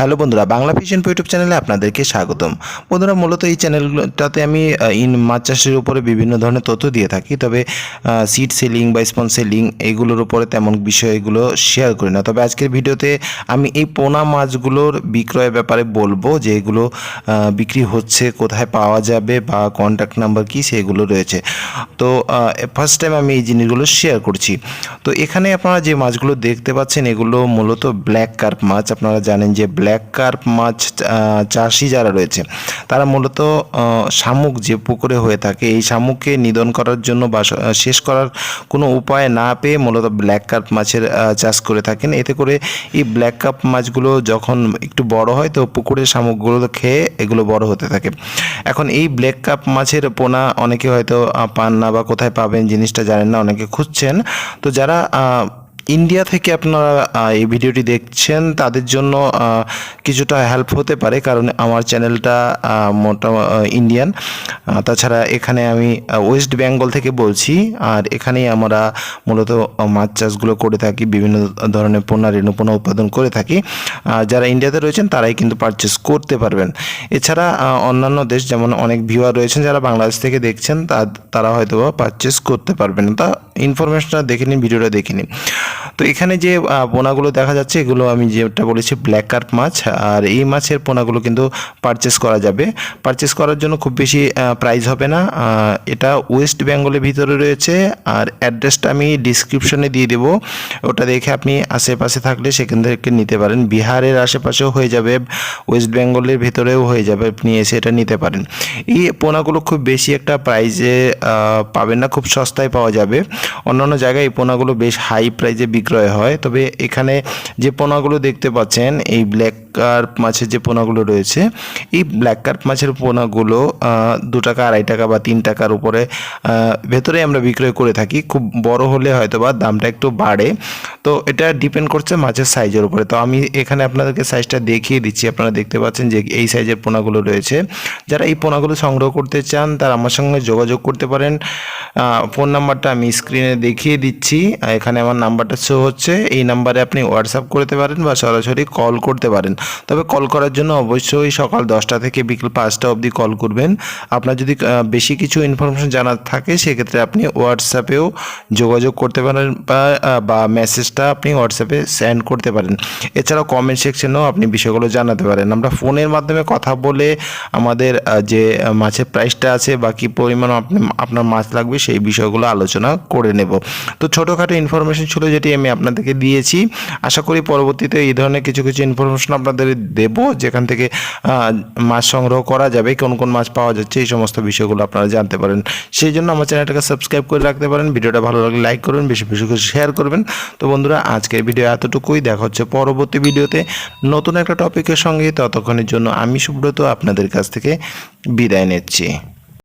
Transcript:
Hello বন্ধুরা, Bangla fission YouTube চ্যানেলে আপনাদেরকে স্বাগতম। বন্ধুরা, মূলত এই চ্যানেলটাতে আমি ইন মাছ চাষের উপরে বিভিন্ন ধরনের তথ্য দিয়ে থাকি, তবে সিড সেলিং বা স্পন সেলিং এগুলোর উপরে তেমন বিষয়গুলো শেয়ার করি না। তবে আজকের ভিডিওতে আমি এই পোনা মাছগুলোর বিক্রয়ের ব্যাপারে বলব, যে এগুলো বিক্রি হচ্ছে, কোথায় পাওয়া যাবে বা কন্ট্যাক্ট নাম্বার কি সেগুলো রয়েছে। তো ফার্স্ট টাইম আমি এই জিনিসগুলো শেয়ার করছি। তো এখানে আপনারা যে মাছগুলো দেখতে পাচ্ছেন, এগুলো মূলত ব্ল্যাক কার্প মাছ। আপনারা জানেন যে ব্ল্যাক কার্প মাছ চাষি যারা রয়েছে তারা মূলত শামুক যে পুকুরে হয়ে থাকে, এই শামুককে নিধন করার জন্য বা শেষ করার কোনো উপায় না পেয়ে মূলত ব্ল্যাক কার্প মাছের চাষ করে থাকেন। এতে করে এই ব্ল্যাক কার্প মাছগুলো যখন একটু বড় হয়, তো পুকুরের শামুকগুলো খেয়ে এগুলো বড় হতে থাকে। এখন এই ব্ল্যাক কাপ মাছের পোনা অনেকে হয়তো পান না বা কোথায় পাবেন জিনিসটা জানেন না, অনেকে খুঁজছেন। তো যারা ইন্ডিয়া থেকে আপনারা এই ভিডিওটি দেখছেন, তাদের জন্য কিছুটা হেল্প হতে পারে, কারণ আমার চ্যানেলটা মোটা ইন্ডিয়ান তাছাড়া এখানে আমি ওয়েস্ট বেঙ্গল থেকে বলছি, আর এখানেই আমরা মূলত মাছ চাষগুলো করে থাকি, বিভিন্ন ধরনের পোনা রেণুপোনা উৎপাদন করে থাকি। যারা ইন্ডিয়াতে রয়েছেন, তারাই কিন্তু পারচেস করতে পারবেন। এছাড়া অন্যান্য দেশ, যেমন অনেক ভিউয়ার রয়েছেন, যারা বাংলাদেশ থেকে দেখছেন তা- তারা হয়তো পারচেস করতে পারবেন। তা ইনফরমেশনটা দেখে নিন ভিডিওটা দেখে নিন। তো এখানে যে পোনাগুলো দেখা যাচ্ছে, এগুলো আমি যেটা বলেছি ব্ল্যাক কার্প মাছ, আর এই মাছের পোনাগুলো কিন্তু পারচেস করা যাবে। পারচেস করার জন্য খুব বেশি প্রাইস হবে না। এটা ওয়েস্ট বেঙ্গলের ভিতরে রয়েছে, আর অ্যাড্রেসটা আমি ডিসক্রিপশনে দিয়ে দেবো। ওটা দেখে আপনি আশেপাশে থাকলে সেখান থেকে নিতে পারেন। বিহারের আশেপাশেও হয়ে যাবে ওয়েস্ট বেঙ্গলের ভেতরেও হয়ে যাবে, আপনি এসে এটা নিতে পারেন। এই পোনাগুলো খুব বেশি একটা প্রাইজে পাবেন না, খুব সস্তায় পাওয়া যাবে। অন্যান্য জায়গায় এই পোনাগুলো বেশ হাই প্রাইজে বিক্রয় হয়। তবে এখানে যে পোনাগুলো দেখতে পাচ্ছেন, এই ব্ল্যাক কার্প মাছের যে পোনাগুলো রয়েছে, এই ব্ল্যাক কার্প মাছের পোনাগুলো দু টাকা, আড়াই টাকা বা তিন টাকার উপরে ভেতরে আমরা বিক্রয় করে থাকি। খুব বড় হলে হয়তো বা দামটা একটু বাড়ে। তো এটা ডিপেন্ড করছে মাছের সাইজের উপরে। তো আমি এখানে আপনাদেরকে সাইজটা দেখিয়ে দিচ্ছি। আপনারা দেখতে পাচ্ছেন যে এই সাইজের পোনাগুলো রয়েছে। যারা এই পোনাগুলো সংগ্রহ করতে চান, তারা আমার সঙ্গে যোগাযোগ করতে পারেন। ফোন নাম্বারটা আমি স্ক্রিনে দেখিয়ে দিচ্ছি। এখানে আমার নাম্বারটা শো হচ্ছে। এই নাম্বারে আপনি হোয়াটসঅ্যাপ করতে পারেন বা সরাসরি কল করতে পারেন। তবে কল করার জন্য অবশ্যই সকাল দশটা থেকে বিকেল পাঁচটা অবধি কল করবেন। আপনার যদি বেশি কিছু ইনফরমেশন জানার থাকে, সেক্ষেত্রে আপনি হোয়াটসঅ্যাপেও যোগাযোগ করতে পারেন বা মেসেজটা আপনি হোয়াটসঅ্যাপে সেন্ড করতে পারেন। এছাড়াও কমেন্ট সেকশনেও আপনি বিষয়গুলো জানাতে পারেন। আমরা ফোনের মাধ্যমে কথা বলে আমাদের যে, মাছের প্রাইসটা আছে বা কী পরিমাণ আপনি, আপনার মাছ লাগবে, সেই বিষয়গুলো আলোচনা করে নেব। তো ছোটোখাটো ইনফরমেশন ছিল যেটি আমি আপনাদেরকে দিয়েছি। আশা করি পরবর্তীতে এই ধরনের কিছু কিছু ইনফরমেশন আপনাদের দেব যেখান থেকে মাছ সংগ্রহ করা যাবে, কোন কোন মাছ পাওয়া যাচ্ছে, এই সমস্ত বিষয়গুলো আপনারা জানতে পারেন। সেই জন্য আমার চ্যানেলটাকে সাবস্ক্রাইব করে রাখতে পারেন, ভিডিওটা ভালো লাগলে লাইক করবেন, বেশি বেশি করে শেয়ার করবেন। তো বন্ধুরা, আজকের ভিডিও এতটুকুই, দেখা হচ্ছে পরবর্তী ভিডিওতে নতুন একটা টপিকের সঙ্গে, ততক্ষণের জন্য আমি সুব্রত আপনাদের কাছ থেকে বিদায় নিচ্ছি।